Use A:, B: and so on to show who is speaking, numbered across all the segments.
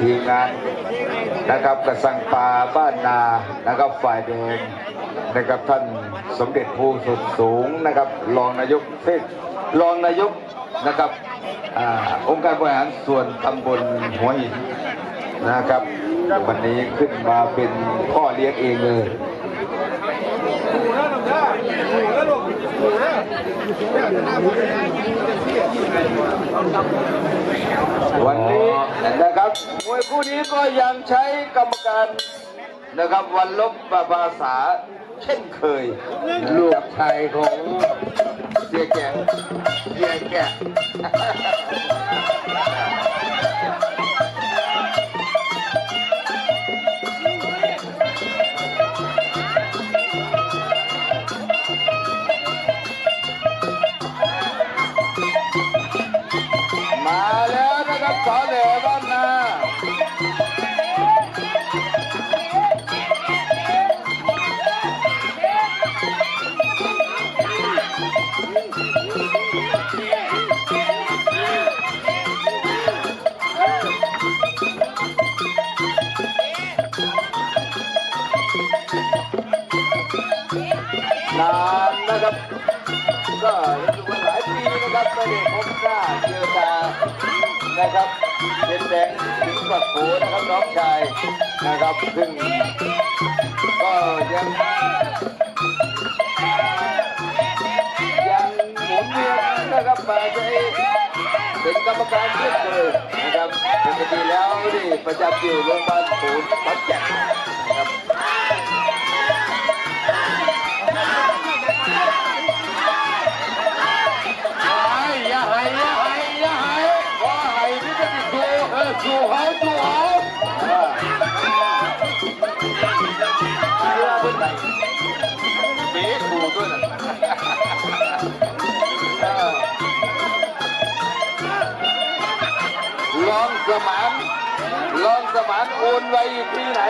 A: ทีมงานนะครับกระสังปาบ้านนานะครับฝ่ายแดงนะครับท่านสมเด็จภูสุดสูงนะครับรองนายกเทศรองนายกนะครับอองค์การบริหารส่วนตำบลหัวหินนะครับ วันนี้ขึ้นมาเป็นพ่อเลี้ยงเองเลย วันนี้นะครับมวยคู่นี้ก็ยังใช้กรรมการนะครับวันลบประภาษาเช่นเคย ลูกชายของเสียแก่เสียแก่ นะครับสอเหล่บ้านนานานนะครับก็รู้สึกว่าหลายปีนะครับไม่ได้พบหน้าเจอตา นะครับเป็นแดงถึงกับโขนะครับน้องชายนะครับซึ่งก็ยังยังหมุนเวียนนะครับมาใช้เป็นกรรมการเช่นเลยนะครับปกติแล้วนี่ประจำอยู่โรงพยาบาลศูนย์ขอนแก่น
B: ด้ว
A: ยนะลองสมานลองสมานโอนไว้อยู่ที่ไหน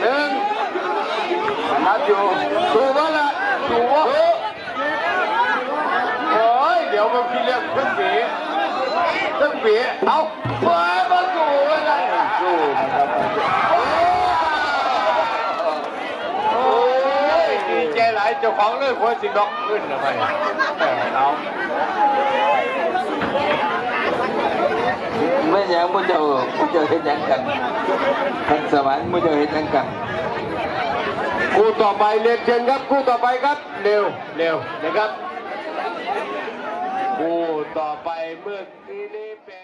A: หนึ่งนับอยู่ถูกว่าละถูกว่า
B: โอ้ยเดี๋ยวมันพี่เรียกเครื่องเบีเครื่องเบีเอาเปิดประตูเลย
A: สู้นะครับ
B: โอ้ยดีใจ หลายเจ้าของเลยควรสิดอกขึ้นทำไมเอา
A: ไม่อยังมุเจ้ามุเจ้าเห็นหยังกันทันสมานมุเจ้าเห็นหยังกัน
B: คู่ต่อไปเรียนเชิญครับคู่ต่อไปครับ เร็วเร็วนะครับคู่ต่อไปเมื่อกี้นี้เป็น